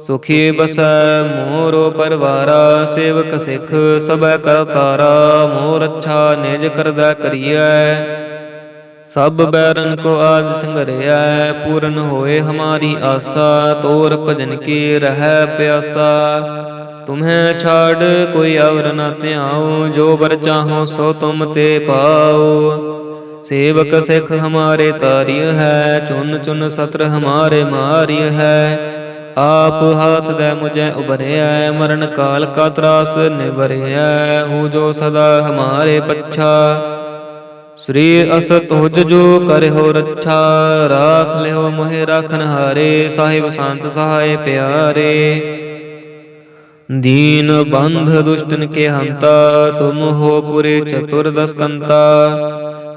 ਸੁਖੀ ਬਸੈ ਮੋਰੋ ਪਰਵਾਰਾ, ਸੇਵਕ ਸਿਖ ਸਭੈ ਕਰਤਾਰਾ ਮੋਰ ਅੱਛਾ ਨਿਜ ਕਰਦਾ ਕਰੀਐ। ਸਭ ਬੈਰਨ ਕੋ ਆਜ ਸੰਗਰਿਆ ਪੂਰਨ ਹੋਏ ਹਮਾਰੀ ਆਸਾ, ਤੋਰ ਭਜਨ ਕੀ ਰਹਿ ਪਿਆਸਾ। ਤੁਮਹਿ ਛਾੜ, ਕੋਈ ਅਵਰ ਨ ਧਿਆਉ, ਜੋ ਬਰ ਚਾਹੋ ਸੋ ਤੁਮ ਤੇ ਪਾਉ। ਸੇਵਕ ਸਿਖ ਹਮਾਰੇ ਤਾਰਿਯ ਹੈ, ਚੁਨ ਚੁਨ ਸਤਰ ਹਮਾਰੇ ਮਾਰਿਯ ਹੈ। ਆਪ ਹਾਥ ਦੇ ਮੁਝੇ ਉਭਰਿਆ ਮਰਨ ਕਾਲ ਕਾ ਤਰਾਸ ਨਿਵਰਿਐ, ਹੂ ਜੋ ਸਦਾ ਹਮਾਰੇ ਪੱਛਾ। ਸ੍ਰੀ ਅਸ ਤੁਜ ਜੋ ਕਰਿਓ ਰੱਛਾ, ਰਾਖ ਲਿਓ ਮੋਹਿ ਰਾਖਨ ਹਾਰੇ, ਸਾਹਿਬ ਸੰਤ ਸਹਾਇ ਪਿਆਰੇ। ਦੀਨ ਬੰਧ ਦੁਸ਼ਟਨ ਕੇ ਹੰਤਾ, ਤੁਮ ਹੋ ਪੁਰੇ ਚਤੁਰਦਸ ਕੰਤਾ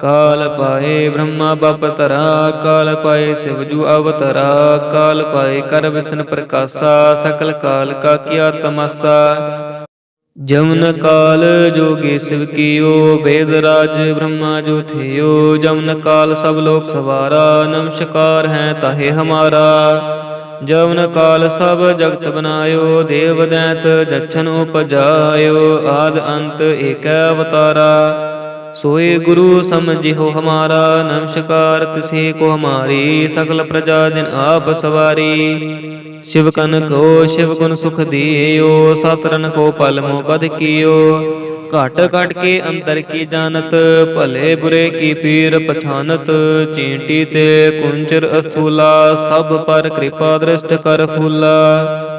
ਕਾਲ ਪਾਏ ਬ੍ਰਹਮਾ ਬਪ ਤਰਾ ਕਾਲ ਪਾਏ ਸਿਵਜੂ ਅਵਤਰਾ, ਕਾਲ ਪਾਏ ਕਰ ਵਿਸ਼ਨ ਪ੍ਰਕਾਸ਼ਾ, ਸਕਲ ਕਾਲ ਕਾ ਕੀਆ ਤਮਸਾ। ਜਮਨ ਕਾਲ ਜੋਗੀ ਸਿਵ ਕੀਓ ਵੇਦ ਰਾਜ ਬ੍ਰਹਮਾ ਜੋ ਥਿਓ। ਜਮਨ ਕਾਲ ਸਭ ਲੋਕ ਸਵਾਰਾ, ਨਮਸਕਾਰ ਹੈ ਤਾਹੇ ਹਮਾਰਾ। ਜਵਨ ਕਾਲ ਸਭ ਜਗਤ ਬਨਾਇਓ, ਦੇਵ ਦੈਤ ਜਛਨ ਉਪਜਾਇਓ, ਆਦ ਅੰਤ ਏਕੈ ਅਵਤਾਰਾ। ਸੋਏ ਗੁਰੂ ਸਮਝਿਓ ਹਮਾਰਾ, ਨਮਸਕਾਰ ਤਿਸੇ ਕੋ ਹਮਾਰੀ ਸਕਲ ਪ੍ਰਜਾ ਦਿਨ ਆਪ ਸਵਾਰੀ। ਸ਼ਿਵ ਕਨ ਕੋ ਸ਼ਿਵ ਗੁਣ ਸੁਖ ਦਿਓ ਸਤਰਨ ਕੋ ਪਲ ਮੋ ਬਦ ਕੀਓ। ਘਟ ਘਟ ਕੇ ਅੰਤਰ ਕੀ ਜਾਣਤ, ਭਲੇ ਬੁਰੇ ਕੀ ਪੀਰ ਪਛਾਨਤ। ਚੀਂਟੀ ਤੇ ਕੁੰਚਰ ਅਸਥੂਲਾ, ਸਭ ਪਰ ਕਿਰਪਾ ਦ੍ਰਿਸ਼ਟ ਕਰ ਫੂਲਾ।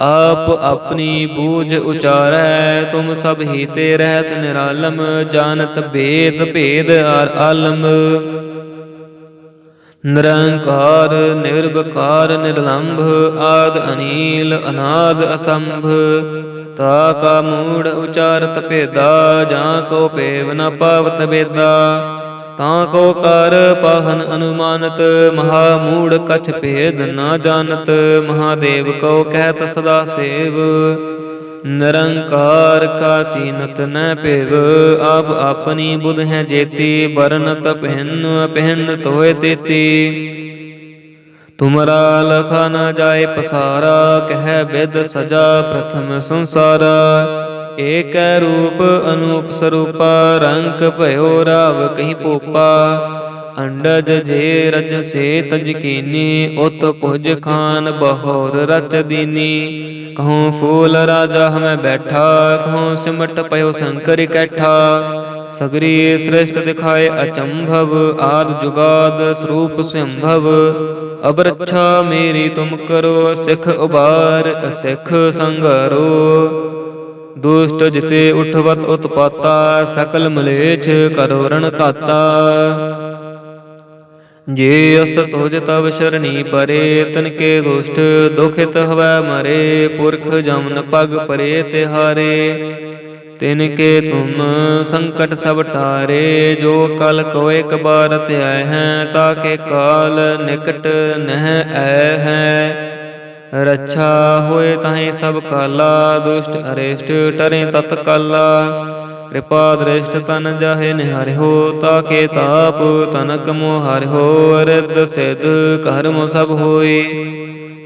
ਆਪ ਆਪਣੀ ਬੂਝ ਉਚਾਰੈ, ਤੁਮ ਸਭ ਹੀ ਤੇ ਰਹਿਤ ਨਿਰਾਲਮ, ਜਾਣਤ ਭੇਦ ਭੇਦ ਅਰ ਆਲਮ। ਨਿਰੰਕਾਰ, ਨਿਰਵਕਾਰ, ਨਿਰਲੰਭ, ਆਦ ਅਨੀਲ, ਅਨਾਦ ਅਸੰਭ। ਤਾ ਕਾ ਮੂੜ ਉਚਾਰਤ ਭੇਦਾ, ਜਾਂ ਕੋ ਪੇਵ ਨ ਪਾਵਤ ਬੇਦਾ ਤਾਂ ਕੋ ਕਰ ਪਾਹਨ ਅਨੁਮਾਨਤ ਮਹਾ ਮੂੜ ਕਛ ਭੇਦ ਨਾ ਜਾਣਤ, ਮਹਾਦੇਵ ਕੋ ਕਹਿਤ ਸਦਾ ਸੇਵ। ਨਿਰੰਕਾਰ ਕਾ ਚੀਨਤ ਨ ਭੇਵ, ਆਪ ਆਪਣੀ ਬੁਧ ਹੈ ਜੇਤੀ ਬਰਨਤ ਪਹਿਨ ਪਹਿਨ ਤੋਏ ਤੇਤੀ। ਤੁਮਰਾ ਲਖਾ ਨਾ ਜਾਏ ਪਸਾਰਾ, ਕਹਿ ਬਿਦ ਸਜਾ ਪ੍ਰਥਮ ਸੰਸਾਰਾ। ਏਕੈ ਰੂਪ ਅਨੂਪ ਸਰੂਪਾ, ਰੰਕ ਭਇਓ ਰਾਵ ਕਹੀ ਪੋਪਾ। ਅੰਡਜ ਜੇ ਰਜ ਸੇ ਤਜ ਕੀਨੀ, ਉਤ ਭੁਜ ਖਾਨ ਬਹੋਰ ਰਚ ਦੀਨੀ। ਕਹੂੰ ਫੂਲ ਰਾਜਾ ਹਮੈ ਬੈਠਾ, ਕਹੂੰ ਸਿਮਟ ਪਇਓ ਸ਼ੰਕਰ ਕੈਠਾ। ਸਗਰੀ ਸ੍ਰੇਸ਼ਟ ਦਿਖਾਏ ਅਚੰਭਵ, ਆਦ ਜੁਗਾਦ ਸਰੂਪ ਸੰਭਵ। ਅਬ ਮੇਰੀ ਤੁਮ ਕਰੋ, ਸਿਖ ਉਬਾਰ, ਸਿਖ ਸੰਗਰੋ। ਦੁਸ਼ਟ ਜਿਤੇ ਉਠਵਤ ਉਤਪਾਤਾ, ਸਕਲ ਮਲੇਛ ਕਰੋ ਰਣ ਘਾਤਾ ਜੇ ਅਸ ਤੁਜ ਤਵ ਸ਼ਰਣੀ ਪਰੇ, ਤਨ ਕੇ ਦੁਸ਼ਟ ਦੁਖਿਤ ਹਵੈ ਮਰੇ, ਪੁਰਖ ਜਮਨ ਪਗ ਪਰੇ ਤਿਹਾਰੇ। ਤਿਨ ਕੇ ਤੁਮ ਸੰਕਟ ਸਭ ਟਾਰੇ ਜੋ ਕਲ ਕੋ ਇੱਕ ਬਾਰ ਧਿਆਇ ਹੈ, ਤਾ ਕੇ ਕਾਲ ਨਿਕਟ ਨਹਿ ਐ ਹੈ। ਰੱਛਾ ਹੋਏ ਤਾਹੇ ਸਭ ਕਾਲਾ, ਦੁਸ਼ਟ ਅਰੇਸ਼ਟ ਟਰੇ ਤਤ ਕਾਲਾ। ਕਿਰਪਾ ਦ੍ਰਿਸ਼ਟ ਤਨ ਜਾਹੇ ਨਿਹਾਰਿਓ ਤਾ ਕੇ ਤਾਪ ਤਨਕ ਮੋ ਹਰਿਓ ਰਿੱਧ ਸਿਧ ਕਰਮ ਸਭ ਹੋਈ।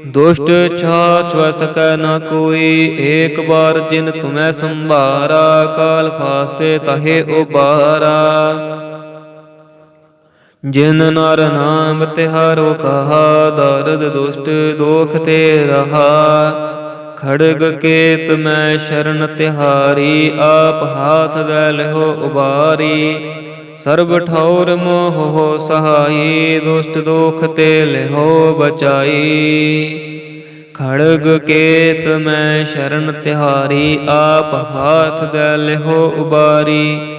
ਦੁਸ਼ਟ ਛਾਛ ਵ ਨ ਕੋਈ, ਏਕ ਬਾਰ ਜਿਨ ਤੁਮੈ ਸੰਭਾਰਾ, ਕਾਲ ਫਾਸਤੇ ਤਹੇ ਉਬਾਰਾ। ਜਿਨ ਨਰ ਨਾਮ ਤਿਹਾਰੋ ਕਹਾ, ਦਰਦ ਦੁਸ਼ਟ ਦੋਖ ਤੇ ਰਹਾ ਖੜਗ ਕੇਤ ਮੈਂ ਸ਼ਰਨ ਤਿਹਾਰੀ, ਆਪ ਹਾਥ ਦੇ ਲਿਓ ਉਬਾਰੀ। ਸਰਬ ਠੌਰ ਮੋਹ ਸਹਾਈ, ਦੁਸ਼ਟ ਦੋਖ ਤੇ ਲਿਹੋ ਬਚਾਈ। ਖੜਗ ਕੇਤ ਮੈਂ ਸ਼ਰਨ ਤਿਹਾਰੀ, ਆਪ ਹਾਥ ਦੇ ਲਿਹੋ ਉਬਾਰੀ।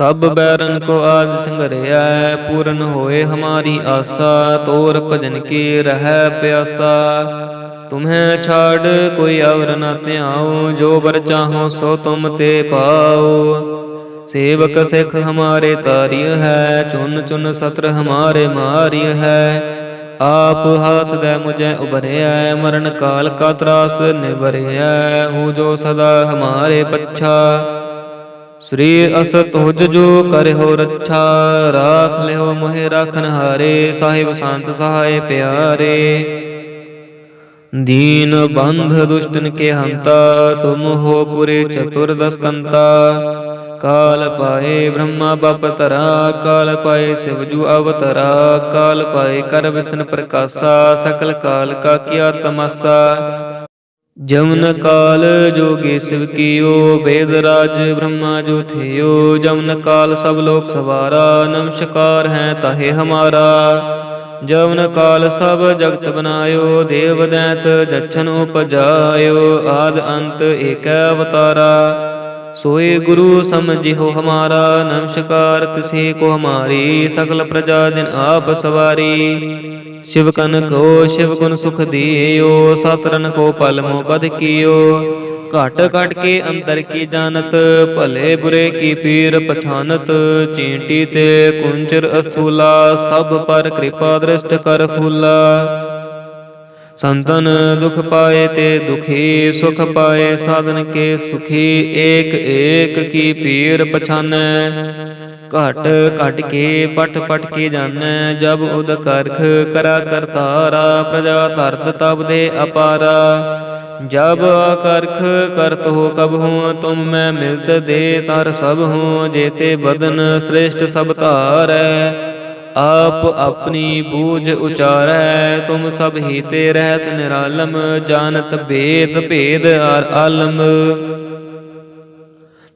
ਸਭ ਬੈਰਨ ਕੋ ਆਜ ਸੰਗਰਿਐ ਪੂਰਨ ਹੋਏ ਹਮਾਰੀ ਆਸਾ, ਤੋਰ ਭਜਨ ਕੀ ਰਹਿ ਪਿਆਸਾ। ਤੁਮਹਿ ਛਾੜ, ਕੋਈ ਅਵਰ ਨ ਧਿਆਉ, ਜੋ ਬਰ ਚਾਹੋ ਸੋ ਤੁਮ ਤੇ ਪਾਓ ਸੇਵਕ ਸਿੱਖ ਹਮਾਰੇ ਤਾਰਿਯ ਹੈ, ਚੁਨ ਚੁਨ ਸਤਰ ਹਮਾਰੇ ਮਾਰਿਯ ਹੈ। ਆਪ ਹਾਥ ਦੇ ਮੁਝੇ ਉਬਰਿਐ ਮਰਨ ਕਾਲ ਕਾ ਤਰਾਸ ਨਿਵਰਿਐ, ਹੂ ਜੋ ਸਦਾ ਹਮਾਰੇ ਪੱਛਾ। ਸ੍ਰੀ ਅਸ ਤੁਜ ਜੋ ਕਰਿਓ ਰੱਛਾ, ਰਾਖ ਲਿਓ ਮੋਹਿ ਰਾਖਨ ਹਾਰੇ, ਸਾਹਿਬ ਸੰਤ ਸਹਾਇ ਪਿਆਰੇ। ਦੀਨ ਬੰਧ ਦੁਸ਼ਟਨ ਕੇ ਹੰਤਾ, ਤੁਮ ਹੋ ਪੁਰੇ ਚਤੁਰਦਸ ਕੰਤਾ ਕਾਲ ਪਾਏ ਬ੍ਰਹਮਾ ਬਪ ਤਰਾ ਕਾਲ ਪਾਏ ਸਿਵਜੂ ਅਵਤਰਾ, ਕਾਲ ਪਾਏ ਕਰ ਵਿਸ਼ਨ ਪ੍ਰਕਾਸ਼ਾ, ਸਕਲ ਕਾਲ ਕਾ ਕੀਆ ਤਮਸਾ। ਜਮਨ ਕਾਲ ਜੋਗੀ ਸਿਵ ਕੀਓ ਵੇਦ ਰਾਜ ਬ੍ਰਹਮਾ ਜੋ ਥਿਓ। ਜਮਨ ਕਾਲ ਸਭ ਲੋਕ ਸਵਾਰਾ, ਨਮਸਕਾਰ ਹੈ ਤਾਹੇ ਹਮਾਰਾ। ਜਮਨ ਕਾਲ ਸਭ ਜਗਤ ਬਨਾਇਓ, ਦੇਵ ਦੈਤ ਜਛਨ ਉਪਜਾਇਓ, ਆਦ ਅੰਤ ਏਕੈ ਅਵਤਾਰਾ। ਸੋਏ ਗੁਰੂ ਸਮਝਿਓ ਹਮਾਰਾ, ਨਮਸਕਾਰ ਤਿਸੇ ਕੋ ਹਮਾਰੀ ਸਕਲ ਪ੍ਰਜਾ ਦਿਨ ਆਪ ਸਵਾਰੀ। ਸ਼ਿਵ ਕਨ ਕੋ ਸ਼ਿਵ ਗੁਣ ਸੁਖ ਦਿਓ ਸਤਰਨ ਕੋ ਪਲ ਮੋ ਬਦ ਕੀਓ। ਘਟ ਘਟ ਕੇ ਅੰਤਰ ਕੀ ਜਾਣਤ, ਭਲੇ ਬੁਰੇ ਕੀ ਪੀਰ ਪਛਾਨਤ। ਚੀਂਟੀ ਤੇ ਕੁੰਚਰ ਅਸਥੂਲਾ, ਸਭ ਪਰ ਕਿਰਪਾ ਦ੍ਰਿਸ਼ਟ ਕਰ ਫੂਲਾ। ਸੰਤਨ ਦੁਖ ਪਾਏ ਤੇ ਦੁਖੀ, ਸੁਖ ਪਾਏ ਸਾਧਨ ਕੇ ਸੁਖੀ, ਏਕ ਏਕ ਕੀ ਪੀਰ ਪਛਾਨੈ। ਘਟ ਘਟ ਕੇ, ਪਟ ਪਟ ਕੇ ਜਾਣੈ ਜਬ ਉਦ ਕਰਖ ਕਰਾ ਕਰਤਾਰਾ, ਪ੍ਰਜਾ ਧਰਤ ਤਬ ਦੇ ਅਪਾਰਾ। ਜਬ ਕਰਖ ਕਰਤ ਹੋ ਕਬ ਹੂੰ, ਤੁਮ ਮੈਂ ਮਿਲਤ ਦੇ ਤਰ ਸਭ ਹੂੰ, ਜੇਤੇ ਬਦਨ ਸ੍ਰੇਸ਼ਟ ਸਭ ਧਾਰੈ। ਆਪ ਆਪਣੀ ਬੂਝ ਉਚਾਰੈ, ਤੁਮ ਸਭ ਹੀ ਤੇ ਰਹਿਤ ਨਿਰਾਲਮ ਜਾਣਤ ਭੇਦ ਭੇਦ ਅਰ ਆਲਮ।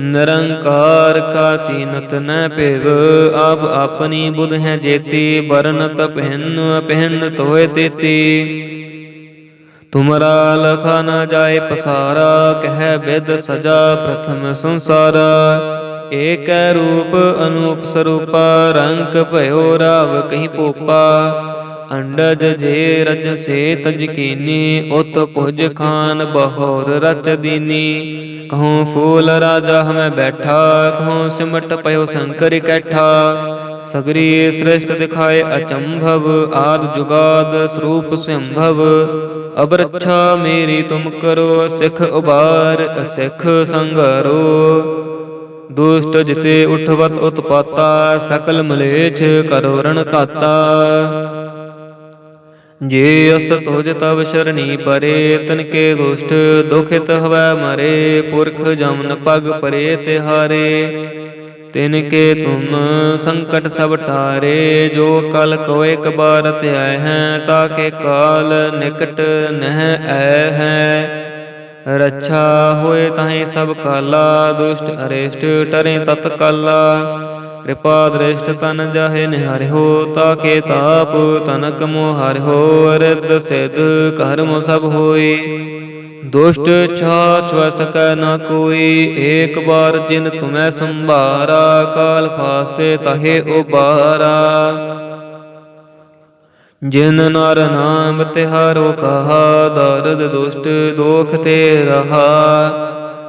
ਨਿਰੰਕਾਰ ਕਾ ਚੀਨਤ ਨ ਭੇਵ ਆਪ ਆਪਣੀ ਬੁਧ ਹੈ ਜੇਤੀ ਬਰਨਤ ਪਹਿਨ ਪਹਿਨ ਤੋਏ ਤੇਤੀ। ਤੁਮਰਾ ਲਖਾ ਨ ਜਾਏ ਪਸਾਰਾ, ਕਹਿ ਬਿਦ ਸਜਾ ਪ੍ਰਥਮ ਸੰਸਾਰਾ। ਏਕ ਰੂਪ ਅਨੂਪ ਸਰੂਪਾ ਰੰਗ ਭਇਓ ਰਾਵ ਕਹੀ ਪੋਪਾ। ਅੰਡਜ ਜੇ ਰਜ ਸੇ ਤਜ ਕੀਨੀ, ਉਤ ਭੁਜ ਖਾਨ ਬਹੋਰ ਰਚ ਦੀਨੀ। ਕਹੂੰ ਫੂਲ ਰਾਜਾ ਹਮੈ ਬੈਠਾ, ਕਹੂੰ ਸਿਮਟ ਪਇਓ ਸ਼ੰਕਰ ਕੈਠਾ ਸਗਰੀ ਸ੍ਰੇਸ਼ਟ ਦਿਖਾਏ ਅਚੰਭਵ, ਆਦ ਜੁਗਾਦ ਸਰੂਪ ਸੰਭਵ। ਅਬ ਮੇਰੀ ਤੁਮ ਕਰੋ, ਸਿਖ ਉਬਾਰ ਅਸਿਖ ਸੰਗਰੋ ਦੁਸ਼ਟ ਜਿਤੇ ਉਠਵਤ ਉਤਪਾਤਾ, ਸਕਲ ਮਲੇਛ ਕਰੋ ਰਣ ਘਾਤਾ ਜੇ ਅਸ ਤੁਜ ਤਵ ਸ਼ਰਣੀ ਪਰੇ ਤਨ ਕੇ ਦੁਸ਼ਟ ਦੁਖਿਤ ਹਵੈ ਮਰੇ, ਪੁਰਖ ਜਮਨ ਪਗ ਪਰੇ ਤਿਹਾਰੇ। ਤਿਨ ਕੇ ਤੁਮ ਸੰਕਟ ਸਭ ਟਾਰੇ, ਜੋ ਕਲ ਕੋ ਇੱਕ ਬਾਰ ਧਿਆਇ ਹੈ, ਤਾਕੇ ਕਾਲ ਨਿਕਟ ਨਹਿ ਐ ਹੈ। ਰੱਛਾ ਹੋਏ ਤਾਹੇ ਸਭ ਕਾਲਾ, ਦੁਸ਼ਟ ਅਰੇਸ਼ਟ ਟਰੇ ਤਤ ਕਾਲਾ ਕਿਰਪਾ ਦ੍ਰਿਸ਼ਟ ਤਨ ਜਾਹੇ ਨਿਹਾਰਿਓ ਤਾਕੇ ਤਾਪ ਤਨਕ ਮੋਹਾਰਿਓ ਅਰਧ ਸਿਧ ਕਰਮ ਸਭ ਹੋਈ। ਦੁਸ਼ਟ ਛਾਛ ਵ ਸਕੈ ਨਾ ਕੋਈ, ਏਕ ਬਾਰ ਜਿਨ ਤੁਮੈ ਸੰਭਾਰਾ, ਕਾਲ ਫਾਸਤੇ ਤਹੇ ਉਬਾਰਾ। ਜਿਨ ਨਰ ਨਾਮ ਤਿਹਾਰੋ ਕਹਾ, ਦਰਦ ਦੁਸ਼ਟ ਦੋਖ ਤੇ ਰਹਾ।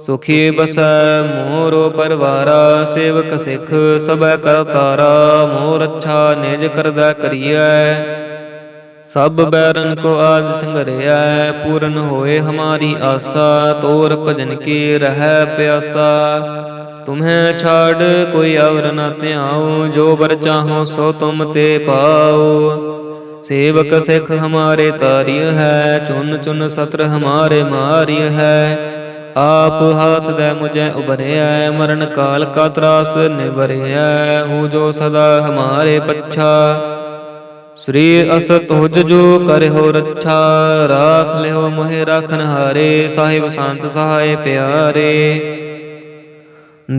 ਸੁਖੀ ਬਸੈ ਮੋਰੋ ਪਰਵਾਰਾ, ਸੇਵਕ ਸਿੱਖ ਸਭੈ ਕਰਤਾਰਾ ਮੋਰ ਅੱਛਾ ਨਿਜ ਕਰਦਾ ਕਰੀਐ। ਸਭ ਬੈਰਨ ਕੋ ਆਜ ਸੰਗਰਿਆ ਪੂਰਨ ਹੋਏ ਹਮਾਰੀ ਆਸਾ, ਤੋਰ ਭਜਨ ਕੀ ਰਹਿ ਪਿਆਸਾ। ਤੁਮਹਿ ਛਾੜ, ਕੋਈ ਅਵਰ ਨ ਧਿਆਉ, ਜੋ ਬਰ ਚਾਹੋ ਸੋ ਤੁਮ ਤੇ ਪਾਉ। ਸੇਵਕ ਸਿੱਖ ਹਮਾਰੇ ਤਾਰਿਯ ਹੈ, ਚੁਨ ਚੁਨ ਸਤਰ ਹਮਾਰੇ ਮਾਰਿਯ ਹੈ। ਆਪ ਹਾਥ ਦੇ ਮੁਝੇ ਉਬਰਿਐ ਮਰਨ ਕਾਲ ਕਾ ਤਰਾਸ ਨਿਵਰਿਐ, ਹੂ ਜੋ ਸਦਾ ਹਮਾਰੇ ਪੱਛਾ। ਸ੍ਰੀ ਅਸ ਤੁਜ ਜੋ ਕਰਿਓ ਰੱਛਾ, ਰਾਖ ਲਿਓ ਮੋਹਿ ਰਾਖਨ ਹਾਰੇ, ਸਾਹਿਬ ਸੰਤ ਸਹਾਏ ਪਿਆਰੇ।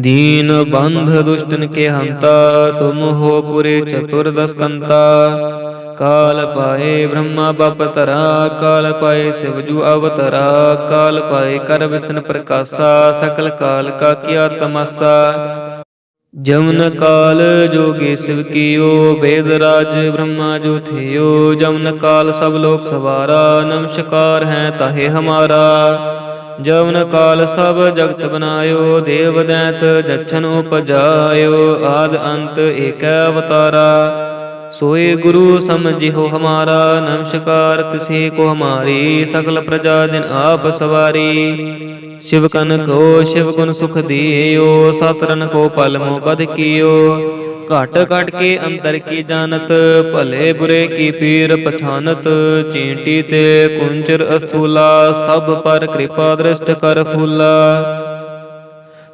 ਦੀਨ ਬੰਧ ਦੁਸ਼ਟਨ ਕੇ ਹੰਤਾ, ਤੁਮ ਹੋ ਪੁਰੇ ਚਤੁਰਦਸ ਕੰਤਾ ਕਾਲ ਪਾਏ ਬ੍ਰਹਮਾ ਬਪਤਰਾ ਕਾਲ ਪਾਏ ਸ਼ਿਵਜੂ ਅਵਤਰਾ, ਕਾਲ ਪਾਏ ਕਰ ਵਿਸ਼ਨ ਪ੍ਰਕਾਸ਼ਾ, ਸਕਲ ਕਾਲ ਕਾ ਕੀਆ ਤਮਸਾ। ਜਮਨ ਕਾਲ ਜੋਗੇ ਸਿਵ ਕੀਓ ਵੇਦ ਰਾਜ ਬ੍ਰਹਮਾ ਜੋ ਥਿਓ। ਜਮਨ ਕਾਲ ਸਭ ਲੋਕ ਸਵਾਰਾ, ਨਮਸਕਾਰ ਹੈ ਤਾਹੇ ਹਮਾਰਾ। ਜਮਨ ਕਾਲ ਸਭ ਜਗਤ ਬਨਾਇਓ, ਦੇਵ ਦੈਤ ਜਛਨ ਉਪਜਾਇਓ, ਆਦ ਅੰਤ ਏਕੈ ਅਵਤਾਰਾ। ਸੋਏ ਗੁਰੂ ਸਮਝਿਓ ਹਮਾਰਾ, ਨਮਸਕਾਰ ਤਿਸੇ ਕੋ ਹਮਾਰੀ ਸਕਲ ਪ੍ਰਜਾ ਦਿਨ ਆਪ ਸਵਾਰੀ। ਸ਼ਿਵ ਕਨ ਕੋ ਸ਼ਿਵ ਗੁਣ ਸੁਖ ਦੀਓ ਸਤਰਨ ਕੋ ਪਲ ਮੋ ਬਦ ਕੀਓ। ਘਟ ਘਟ ਕੇ ਅੰਤਰ ਕੀ ਜਾਣਤ, ਭਲੇ ਬੁਰੇ ਕੀ ਪੀਰ ਪਛਾਨਤ। ਚੀਂਟੀ ਤੇ ਕੁੰਚਰ ਅਸਥੂਲਾ, ਸਭ ਪਰ ਕਿਰਪਾ ਦ੍ਰਿਸ਼ਟ ਕਰ ਫੂਲਾ।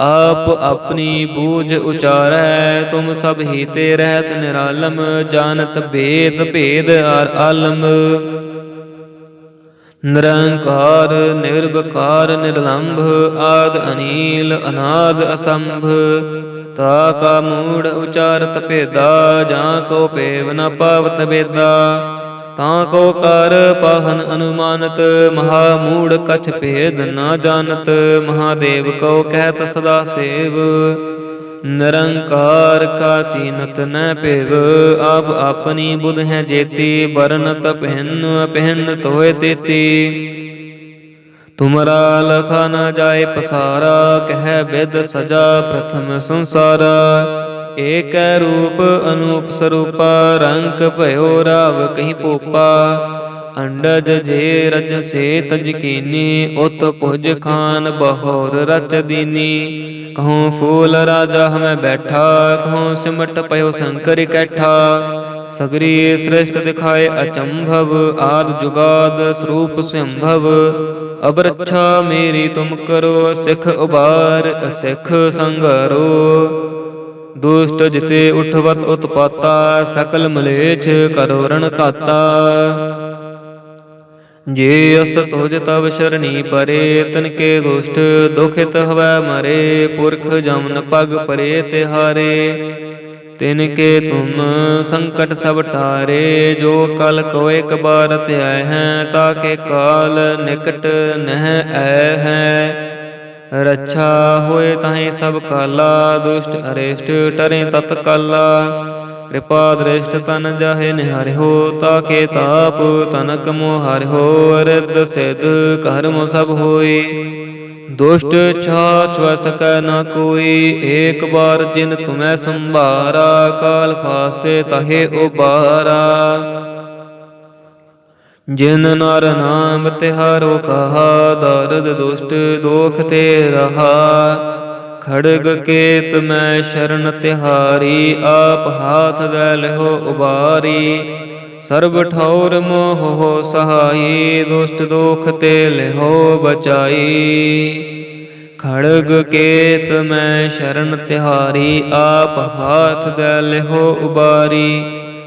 ਆਪ ਆਪਣੀ ਬੂਝ ਉਚਾਰੈ, ਤੁਮ ਸਭ ਹੀ ਤੇ ਰਹਿਤ ਨਿਰਾਲਮ, ਜਾਣਤ ਭੇਦ ਭੇਦ ਅਰ ਆਲਮ। ਨਿਰੰਕਾਰ, ਨਿਰਵਕਾਰ, ਨਿਰਲੰਭ, ਆਦ ਅਨੀਲ, ਅਨਾਦ ਅਸੰਭ। ਤਾ ਕਾ ਮੂੜ ਉਚਾਰਤ ਭੇਦਾ, ਜਾਂ ਕੋ ਪੇਵ ਨ ਪਾਵਤ ਬੇਦਾ ਤਾਂ ਕੋ ਕਰ ਪਾਹਨ ਅਨੁਮਾਨਤ ਮਹਾ ਮੂੜ ਕਛ ਭੇਦ ਨਾ ਜਾਣਤ, ਮਹਾਦੇਵ ਕੋ ਕਹਿਤ ਸਦਾ ਸੇਵ। ਨਿਰੰਕਾਰ ਕਾ ਚੀਨਤ ਨ ਭੇਵ, ਆਪ ਆਪਣੀ ਬੁਧ ਹੈ ਜੇਤੀ ਬਰਨਤ ਪਹਿਨ ਪਹਿਨ ਤੋਏ ਤੇਤੀ। ਤੁਮਰਾ ਲਖਾ ਨਾ ਜਾਏ ਪਸਾਰਾ, ਕਹਿ ਬਿਦ ਸਜਾ ਪ੍ਰਥਮ ਸੰਸਾਰਾ। ਏਕੈ ਰੂਪ ਅਨੂਪ ਸਰੂਪਾ ਰੰਗ ਭਇਓ ਰਾਵ ਕਹੀ ਪੋਪਾ। ਅੰਡਜ ਜੇ ਰਜ ਸੇ ਤਜ ਉਤ ਭੁਜ ਖਾਨ ਬਹੋਰ ਰਚ ਦੀਨੀ। ਕਹੂੰ ਫੂਲ ਰਾਜਾ ਹਮੈ ਬੈਠਾ, ਕਹੂੰ ਸਿਮਟ ਪਇਓ ਸ਼ੰਕਰ ਇਕੱਠਾ। ਸਗਰੀ ਸ੍ਰੇਸ਼ਟ ਦਿਖਾਏ ਅਚੰਭਵ, ਆਦ ਜੁਗਾਦ ਸਰੂਪ ਸੰਭਵ। ਅਬ ਮੇਰੀ ਤੁਮ ਕਰੋ, ਸਿਖ ਉਬਾਰ ਅਸਿਖ ਸੰਗਰੋ। ਦੁਸ਼ਟ ਜਿਤੇ ਉਠਵਤ ਉਤਪਾਤਾ, ਸਕਲ ਮਲੇਛ ਕਰੋ ਰਣ ਘਾਤਾ ਜੇ ਅਸ ਤੁਜ ਤਵ ਸ਼ਰਣੀ ਪਰੇ ਤਨ ਕੇ ਦੁਸ਼ਟ ਦੁਖਿਤ ਹਵੈ ਮਰੇ, ਪੁਰਖ ਜਮਨ ਪਗ ਪਰੇ ਤਿਹਾਰੇ। ਤਿਨ ਕੇ ਤੁਮ ਸੰਕਟ ਸਭ ਟਾਰੇ, ਜੋ ਕਲ ਕੋ ਇੱਕ ਬਾਰ ਧਿਆਇ ਹੈ ਤਾ ਕੇ ਕਾਲ ਨਿਕਟ ਨਹਿ ਐ ਹੈ। ਰੱਛਾ ਹੋਏ ਤਾਹੀ ਸਭ ਕਾਲਾ, ਦੁਸ਼ਟ ਅਰੇਸ਼ਟ ਟਰੇ ਤਤ ਕਾਲਾ। ਕਿਰਪਾ ਦ੍ਰਿਸ਼ਟ ਤਨ ਜਾਹੇ ਨਿਹਾਰਿਓ ਤਾ ਕੇ ਤਾਪ ਤਨਕ ਮੋਹਾਰਿਓ ਅਰਧ ਸਿਧ ਕਰਮ ਸਭ ਹੋਈ। ਦੁਸ਼ਟ ਛਾਛ ਵ ਸਕੈ ਨ ਕੋਈ, ਏਕ ਬਾਰ ਜਿਨ ਤੁਮੈ ਸੰਭਾਰਾ, ਕਾਲ ਫਾਸਤੇ ਤਹੇ ਉਬਾਰਾ। ਜਿਨ ਨਰ ਨਾਮ ਤਿਹਾਰੋ ਕਹਾ, ਦਰਦ ਦੁਸ਼ਟ ਦੋਖ ਤੇ ਰਹਾ ਖੜਗ ਕੇਤ ਮੈਂ ਸ਼ਰਨ ਤਿਹਾਰੀ, ਆਪ ਹਾਥ ਦੇ ਲਹੋ ਉਬਾਰੀ। ਸਰਬ ਠੌਰ ਮੋਹ ਸਹਾਈ, ਦੁਸ਼ਟ ਦੋਖ ਤੇ ਲਹੋ ਬਚਾਈ। ਖੜਗ ਕੇਤ ਮੈਂ ਸ਼ਰਨ ਤਿਹਾਰੀ, ਆਪ ਹਾਥ ਦੇ ਲਹੋ ਉਬਾਰੀ।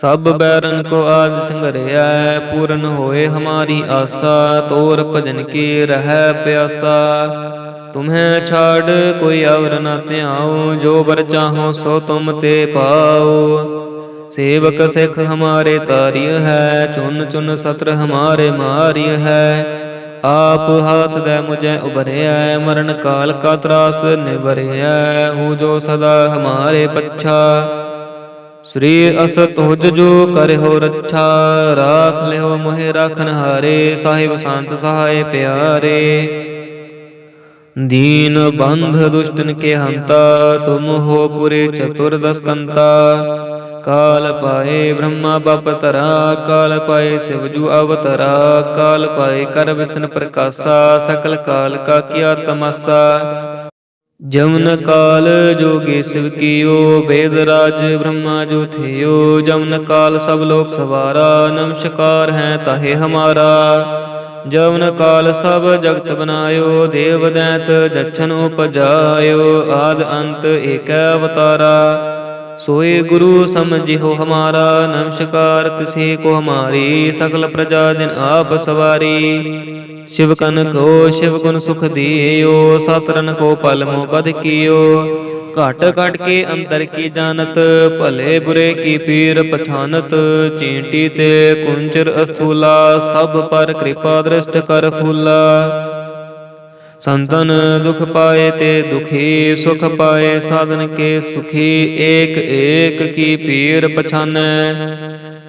ਸਭ ਬੈਰਨ ਕੋ ਆਜ ਸੰਗਰਿਆ, ਪੂਰਨ ਹੋਏ ਹਮਾਰੀ ਆਸਾ, ਤੋਰ ਭਜਨ ਕੀ ਰਹਿ ਪਿਆਸਾ। ਤੁਮਹਿ ਛਾੜ, ਕੋਈ ਅਵਰ ਨ ਧਿਆਉ, ਜੋ ਬਰ ਚਾਹੋ ਸੋ ਤੁਮ ਤੇ ਪਾਉ। ਸੇਵਕ ਸਿੱਖ ਹਮਾਰੇ ਤਾਰਿਯ ਹੈ, ਚੁਨ ਚੁਨ ਸਤਰ ਹਮਾਰੇ ਮਾਰਿਯ ਹੈ। ਆਪ ਹਾਥ ਦੇ ਮੁਝੇ ਉਬਰਿਐ ਮਰਨ ਕਾਲ ਕਾ ਤਰਾਸ ਨਿਵਰਿਐ, ਹੂ ਜੋ ਸਦਾ ਹਮਾਰੇ ਪੱਛਾ। ਸ੍ਰੀ ਅਸ ਤੁਜ ਜੋ ਕਰਿਓ ਰੱਛਾ, ਰਾਖ ਲਿਓ ਮੋਹਿ ਰਾਖਨ ਹਾਰੇ, ਸਾਹਿਬ ਸੰਤ ਸਹਾਏ ਪਿਆਰੇ। ਦੀਨ ਬੰਧ ਦੁਸ਼ਟਨ ਕੇ ਹੰਤਾ, ਤੁਮ ਹੋ ਪੁਰੇ ਚਤੁਰਦਸ ਕੰਤਾ। ਕਾਲ ਪਾਏ ਬ੍ਰਹਮਾ ਬਪਤਰਾ ਕਾਲ ਪਾਏ ਸਿਵ ਜੂ ਅਵਤਰਾ, ਕਾਲ ਪਾਏ ਕਰ ਵਿਸ਼ਨ ਪ੍ਰਕਾਸ਼ਾ, ਸਕਲ ਕਾਲ ਕਾ ਕੀਆ ਤਮਸਾ। ਜਮਨ ਕਾਲ ਜੋਗੇ ਸਿਵ ਕੀਓ, ਵੇਦ ਰਾਜ ਬ੍ਰਹਮਾ ਜੋ ਥਿਓ। ਜਮਨ ਕਾਲ ਸਭ ਲੋਕ ਸਵਾਰਾ, ਨਮਸਕਾਰ ਹੈ ਤਾਹੇ ਹਮਾਰਾ। ਜਵਨ ਕਾਲ ਸਭ ਜਗਤ ਬਨਾਇਓ, ਦੇਵ ਦੈਤ ਜਛਨ ਉਪਜਾਇਓ, ਆਦ ਅੰਤ ਏਕੈ ਅਵਤਾਰਾ। ਸੋਏ ਗੁਰੂ ਸਮਝਿਓ ਹਮਾਰਾ, ਨਮਸਕਾਰ ਤਿਸੇ ਕੋ ਹਮਾਰੀ ਸਕਲ ਪ੍ਰਜਾ ਦਿਨ ਆਪ ਸਵਾਰੀ। ਸ਼ਿਵ ਕਨ ਕੋ ਸ਼ਿਵ ਗੁਣ ਸੁਖ ਦਿਓ ਸਤਰਨ ਕੋ ਪਲ ਮੋ ਬਦ ਕੀਓ। ਘਟ ਘਟ ਕੇ ਅੰਤਰ ਕੀ ਜਾਣਤ, ਭਲੇ ਬੁਰੇ ਕੀ ਪੀਰ ਪਛਾਨਤ। ਚੀਂਟੀ ਤੇ ਕੁੰਚਰ ਅਸਥੂਲਾ, ਸਭ ਪਰ ਕਿਰਪਾ ਦ੍ਰਿਸ਼ਟ ਕਰ ਫੂਲਾ। ਸੰਤਨ ਦੁਖ ਪਾਏ ਤੇ ਦੁਖੀ ਸੁਖ ਪਾਏ, ਸਾਧਨ ਕੇ ਸੁਖੀ ਏਕ ਏਕ ਕੀ ਪੀਰ ਪਛਾਨੈ।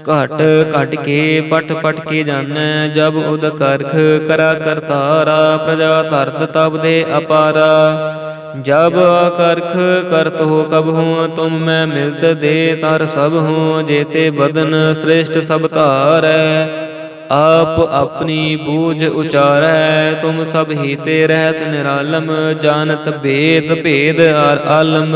ਘਟ ਘਟ ਕੇ ਪਟ ਪਟ ਕੇ ਜਾਣੈ ਜਬ ਉਦ ਕਰਖ ਕਰਾ ਕਰਤਾਰਾ, ਪ੍ਰਜਾ ਧਰਤ ਤਬ ਦੇ ਅਪਾਰਾ। ਜਬ ਕਰਖ ਕਰਤ ਹੋ ਕਬ ਹੂੰ, ਤੁਮ ਮੈਂ ਮਿਲਤ ਦੇ ਤਰ ਸਭ ਹੂੰ, ਜੇਤੇ ਬਦਨ ਸ੍ਰੇਸ਼ਟ ਸਭ ਧਾਰੈ। ਆਪ ਆਪਣੀ ਬੂਝ ਉਚਾਰੈ, ਤੁਮ ਸਭ ਹੀ ਤੇ ਰਹਿਤ ਨਿਰਾਲਮ ਜਾਣਤ ਭੇਦ ਭੇਦ ਹਰ ਆਲਮ।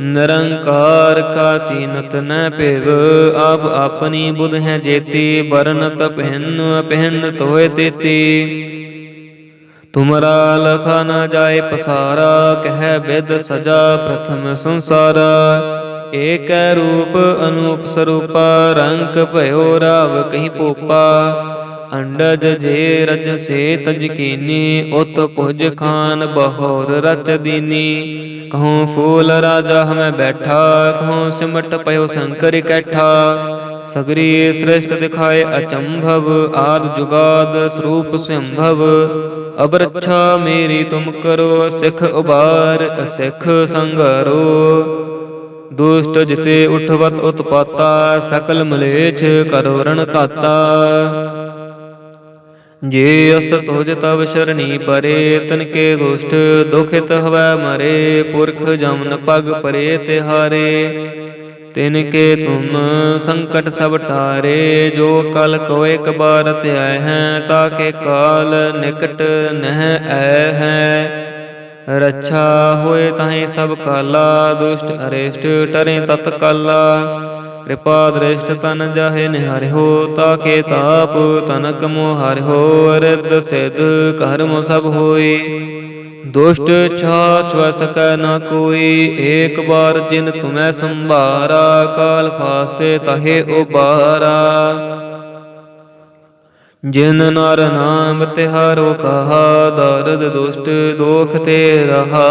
ਨਿਰੰਕਾਰ ਕਾ ਚੀਨਤ ਨ ਭੇਵ ਆਪ ਆਪਣੀ ਬੁਧ ਹੈ ਜੇਤੀ ਬਰਨਤ ਪਹਿਨ ਪਹਿਨ ਤੋਏ ਤੇਤੀ। ਤੁਮਰਾ ਲਖਾ ਨਾ ਜਾਏ ਪਸਾਰਾ, ਕਹਿ ਬਿਦ ਸਜਾ ਪ੍ਰਥਮ ਸੰਸਾਰਾ। ਏਕ ਰੂਪ ਅਨੂਪ ਸਰੂਪਾ, ਰੰਕ ਭਇਓ ਰਾਵ ਕਹੀ ਪੋਪਾ। ਅੰਡਜ ਜੇ ਰਜ ਸੇ ਤਜ ਕੀਨੀ, ਉਤ ਭੁਜ ਖਾਨ ਬਹੋਰ ਰਚ ਦੀਨੀ। ਕਹੂੰ ਫੂਲ ਰਾਜਾ ਹਮੈ ਬੈਠਾ, ਕਹੂੰ ਸਿਮਟ ਪਇਓ ਸ਼ੰਕਰ ਕੈਠਾ ਸਗਰੀ ਸ੍ਰਿਸ਼ਟ ਦਿਖਾਏ ਅਚੰਭਵ, ਆਦ ਜੁਗਾਦ ਸਰੂਪ ਸੰਭਵ। ਅਬ ਮੇਰੀ ਤੁਮ ਕਰੋ, ਸਿੱਖ ਉਬਾਰ ਸਿੱਖ ਸੰਗਰੋ ਦੁਸ਼ਟ ਜਿਤੇ ਉਠਵਤ ਉਤਪਾਤਾ, ਸਕਲ ਮਲੇਛ ਕਰੋ ਰਣ ਘਾਤਾ ਜੇ ਅਸ ਤੁਜ ਤਵ ਸ਼ਰਣੀ ਪਰੇ ਤਨ ਕੇ ਦੁਸ਼ਟ ਦੁਖਿਤ ਹਵੈ ਮਰੇ, ਪੁਰਖ ਜਮਨ ਪਗ ਪਰੇ ਤਿਹਾਰੇ ਤਿਨ ਕੇ ਤੁਮ ਸੰਕਟ ਸਭ ਟਾਰੇ, ਜੋ ਕਲ ਕੋ ਇੱਕ ਬਾਰ ਧਿਆਇ ਹੈ ਤਾ ਕੇ ਕਾਲ ਨਿਕਟ ਨਹਿ ਐ ਹੈ। ਰੱਛਾ ਹੋਏ ਤਾਹੀ ਸਭ ਕਾਲਾ, ਦੁਸ਼ਟ ਅਰੇਸ਼ਟ ਟਰੇ ਤਤ ਕਾਲਾ ਕਿਰਪਾ ਦ੍ਰਿਸ਼ਟ ਤਨ ਜਾਹੇ ਨਿਹਾਰਿਓ ਤਾਕੇ ਤਾਪ ਤਨਕ ਮੋ ਰਿੱਧ ਸਿਧ ਕਰਮ ਸਭ ਹੋਈ। ਦੁਸ਼ਟ ਛਾਛ ਵ ਸਕੈ ਨ ਕੋਈ, ਏਕ ਬਾਰ ਜਿਨ ਤੁਮੈ ਸੰਭਾਰਾ, ਕਾਲ ਫਾਸਤੇ ਤਹੇ ਉਬਾਰਾ। ਜਿਨ ਨਰ ਨਾਮ ਤਿਹਾਰੋ ਕਹਾ, ਦਰਦ ਦੁਸ਼ਟ ਦੋਖ ਤੇ ਰਹਾ।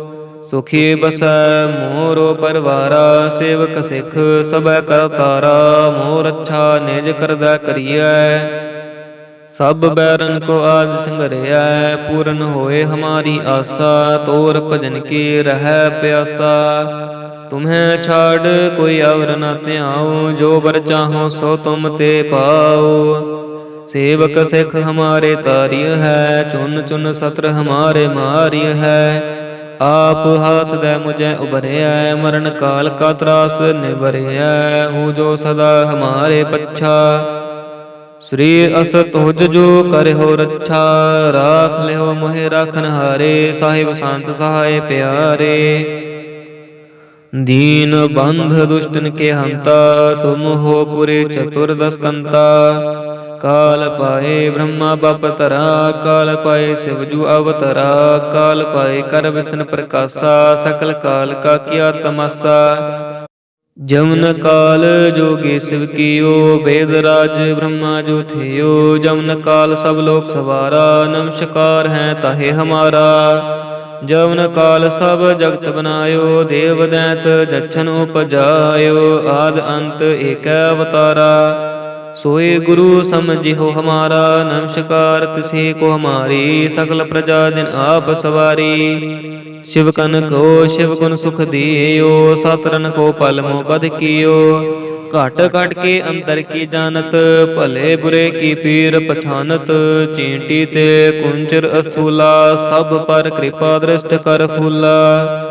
ਸੁਖੀ ਬਸੈ ਮੋਰੋ ਪਰਵਾਰਾ, ਸੇਵਕ ਸਿਖ ਸਭੈ ਕਰਤਾਰਾ ਮੋਰ ਅੱਛਾ ਨਿਜ ਕਰਦਾ ਕਰੀਐ। ਸਭ ਬੈਰਨ ਕੋ ਆਜ ਸੰਗਰਿਆ ਪੂਰਨ ਹੋਏ ਹਮਾਰੀ ਆਸਾ, ਤੋਰ ਭਜਨ ਕੀ ਰਹਿ ਪਿਆਸਾ। ਤੁਮਹਿ ਛਾੜ, ਕੋਈ ਅਵਰ ਨ ਧਿਆਉ, ਜੋ ਬਰ ਚਾਹੋ ਸੋ ਤੁਮ ਤੇ ਪਾਉ। ਸੇਵਕ ਸਿਖ ਹਮਾਰੇ ਤਾਰਿਯ ਹੈ, ਚੁਨ ਚੁਨ ਸਤਰ ਹਮਾਰੇ ਮਾਰਿਯ ਹੈ। ਆਪ ਹਾਥ ਦੇ ਮੁਝੇ ਉਭਰਿਆ ਮਰਨ ਕਾਲ ਕਾ ਤਰਾਸ ਨਿਵਰਿਐ, ਹੂ ਜੋ ਸਦਾ ਹਮਾਰੇ ਪੱਛਾ। ਸ੍ਰੀ ਅਸ ਤੁਜ ਜੋ ਕਰਿਓ ਰੱਛਾ, ਰਾਖ ਲਿਓ ਮੋਹਿ ਰਾਖਨ ਹਾਰੇ, ਸਾਹਿਬ ਸੰਤ ਸਹਾਏ ਪਿਆਰੇ। ਦੀਨ ਬੰਧ ਦੁਸ਼ਟਨ ਕੇ ਹੰਤਾ, ਤੁਮ ਹੋ ਪੁਰੇ ਚਤੁਰਦਸ ਕੰਤਾ ਕਾਲ ਪਾਏ ਬ੍ਰਹਮਾ ਬਪ ਕਾਲ ਪਾਏ ਸ਼ਿਵਜੂ ਅਵਤਰਾ, ਕਾਲ ਪਾਏ ਕਰ ਵਿਸ਼ਨ ਪ੍ਰਕਾਸ਼ਾ, ਸਕਲ ਕਾਲ ਕਾ ਕੀਆ ਤਮਸਾ। ਜਮਨ ਕਾਲ ਜੋਗੀ ਸਿਵ ਕੀਓ ਵੇਦ ਰਾਜ ਬ੍ਰਹਮਾ ਜੋ ਥਿਓ। ਜਮਨ ਕਾਲ ਸਭ ਲੋਕ ਸਵਾਰਾ, ਨਮਸਕਾਰ ਹੈ ਤਾਹੇ ਹਮਾਰਾ। ਜਵਨ ਕਾਲ ਸਭ ਜਗਤ ਬਨਾਇਓ, ਦੇਵ ਦੈਤ ਜਛਨ ਉਪਜਾਇਓ, ਆਦ ਅੰਤ ਏਕੈ ਅਵਤਾਰਾ। ਸੋਏ ਗੁਰੂ ਸਮਝਿਓ ਹਮਾਰਾ, ਨਮਸਕਾਰ ਤਿਸੇ ਕੋ ਹਮਾਰੀ ਸਕਲ ਪ੍ਰਜਾ ਦਿਨ ਆਪ ਸਵਾਰੀ। ਸ਼ਿਵ ਕਨ ਕੋ ਸ਼ਿਵ ਗੁਣ ਸੁਖ ਦੀਓ ਸਤਰਨ ਕੋ ਪਲ ਮੋ ਬਧ ਕੀਓ। ਘਟ ਘਟ ਕੇ ਅੰਤਰ ਕੀ ਜਾਣਤ, ਭਲੇ ਬੁਰੇ ਕੀ ਪੀਰ ਪਛਾਨਤ। ਚੀਂਟੀ ਤੇ ਕੁੰਚਰ ਅਸਥੂਲਾ, ਸਭ ਪਰ ਕਿਰਪਾ ਦ੍ਰਿਸ਼ਟ ਕਰ ਫੂਲਾ।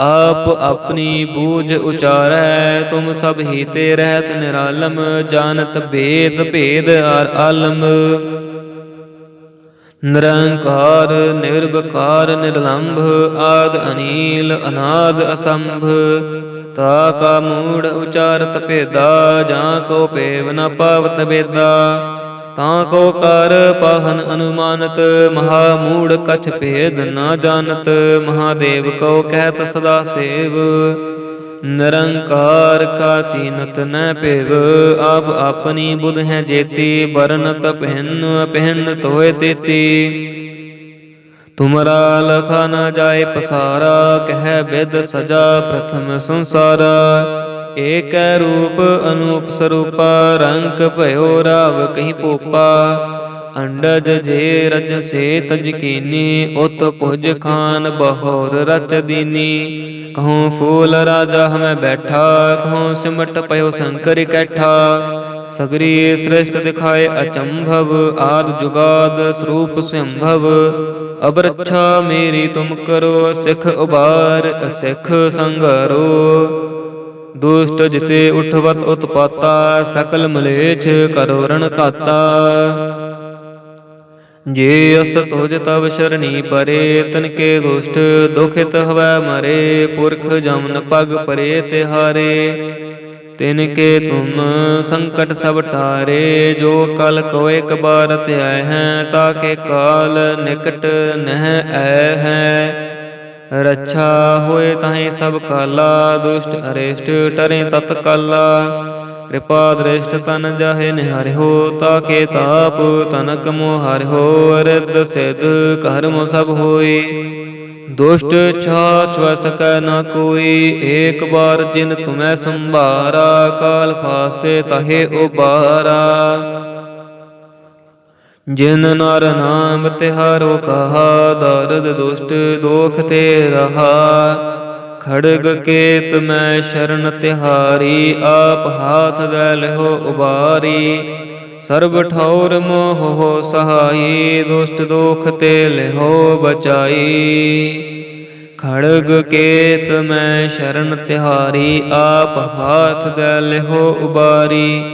ਆਪ ਆਪਣੀ ਬੂਝ ਉਚਾਰੈ, ਤੁਮ ਸਭ ਹੀ ਤੇ ਰਹਿਤ ਨਿਰਾਲਮ, ਜਾਣਤ ਭੇਦ ਭੇਦ ਅਰ ਆਲਮ। ਨਿਰੰਕਾਰ, ਨਿਰਵਕਾਰ, ਨਿਰਲੰਭ, ਆਦ ਅਨੀਲ, ਅਨਾਦ ਅਸੰਭ। ਤਾ ਕਾ ਮੂੜ ਉਚਾਰਤ ਭੇਦਾ, ਜਾਂ ਕੋ ਪੇਵ ਨ ਪਾਵਤ ਬੇਦਾ ਤਾਂ ਕੋ ਕਰ ਪਾਹਨ ਅਨੁਮਾਨਤ ਮਹਾ ਮੂੜ ਕਛ ਭੇਦ ਨਾ ਜਾਣਤ, ਮਹਾਦੇਵ ਕੋ ਕਹਿਤ ਸਦਾ ਸੇਵ। ਨਿਰੰਕਾਰ ਕਾ ਚੀਨਤ ਨ ਭਿਵ, ਆਪ ਆਪਣੀ ਬੁਧ ਹੈ ਜੇਤੀ ਬਰਨਤ ਪਹਿਨ ਪਹਿਨ ਤੋਏ ਤੇਤੀ। ਤੁਮਰਾ ਲਖਾ ਨਾ ਜਾਏ ਪਸਾਰਾ, ਕਹਿ ਬਿਦ ਸਜਾ ਪ੍ਰਥਮ ਸੰਸਾਰਾ। ਏਕੈ ਰੂਪ ਅਨੂਪ ਸਰੂਪਾ, ਰੰਕ ਭਇਓ ਰਾਵ ਕਹੀ ਪੋਪਾ। ਅੰਡਜ ਜੇ ਰਜ ਸੇ ਤਜ ਕੀਨੀ, ਉਤ ਭੁਜ ਖਾਨ ਬਹੋਰ ਰਚ ਦੀਨੀ। ਕਹੂੰ ਫੂਲ ਰਾਜਾ ਹਮੈ ਬੈਠਾ, ਕਹੂੰ ਸਿਮਟ ਪਇਓ ਸ਼ੰਕਰ ਇਕੱਠਾ। ਸਗਰੀ ਸ੍ਰਿਸ਼ਟ ਦਿਖਾਏ ਅਚੰਭਵ, ਆਦ ਜੁਗਾਦ ਸਰੂਪ ਸੰਭਵ। ਅਬ ਮੇਰੀ ਤੁਮ ਕਰੋ, ਸਿਖ ਉਬਾਰ ਅਸਿਖ ਸੰਗਰੋ। ਦੁਸ਼ਟ ਜਿਤੇ ਉਠਵਤ ਉਤਪਾਤਾ, ਸਕਲ ਮਲੇਛ ਕਰੋ ਰਣ ਘਾਤਾ ਜੇ ਅਸ ਤੁਜ ਤਵ ਸ਼ਰਣੀ ਪਰੇ, ਤਨ ਕੇ ਦੁਸ਼ਟ ਦੁਖਿਤ ਹਵੈ ਮਰੇ, ਪੁਰਖ ਜਮਨ ਪਗ ਪਰੇ ਤਿਹਾਰੇ ਤਿਨ ਕੇ ਤੁਮ ਸੰਕਟ ਸਭ ਟਾਰੇ, ਜੋ ਕਲ ਕੋ ਇੱਕ ਬਾਰ ਧਿਆਇ ਹੈ ਤਾਕੇ ਕਾਲ ਨਿਕਟ ਨਹਿ ਐ ਹੈ। ਰੱਛਾ ਹੋਏ ਤਾਹੀ ਸਭ ਕਾਲਾ, ਦੁਸ਼ਟ ਅਰੇਸ਼ਟ ਟਰੇ ਤਤ ਕਾਲਾ। ਕਿਰਪਾ ਦ੍ਰਿਸ਼ਟ ਤਨ ਜਾਹੇ ਨਿਹਾਰਿਓ ਤਾਕੇ ਤਾਪ ਤਨਕ ਮੋਹਾਰਿਓ ਰਿੱਧ ਸਿਧ ਕਰਮ ਸਭ ਹੋਈ। ਦੁਸ਼ਟ ਛਾਛ ਵਸ ਸਕੈ ਨਾ ਕੋਈ, ਏਕ ਬਾਰ ਜਿਨ ਤੁਮੈ ਸੰਭਾਰਾ, ਕਾਲ ਫਾਸਤੇ ਤਹੇ ਉਬਾਰਾ। ਜਿਨ ਨਰ ਨਾਮ ਤਿਹਾਰੋ ਕਹਾ, ਦਰਦ ਦੁਸ਼ਟ ਦੋਖ ਤੇ ਰਹਾ ਖੜਗ ਕੇਤ ਮੈਂ ਸ਼ਰਨ ਤਿਹਾਰੀ, ਆਪ ਹਾਥ ਦੈ ਲਹੋ ਉਬਾਰੀ। ਸਰਬ ਠੌਰ ਮੋਹ ਸਹਾਈ, ਦੁਸ਼ਟ ਦੋਖ ਤੇ ਲਹੋ ਬਚਾਈ। ਖੜਗ ਕੇਤ ਮੈਂ ਸ਼ਰਨ ਤਿਹਾਰੀ, ਆਪ ਹਾਥ ਦੈ ਲਹੋ ਉਬਾਰੀ।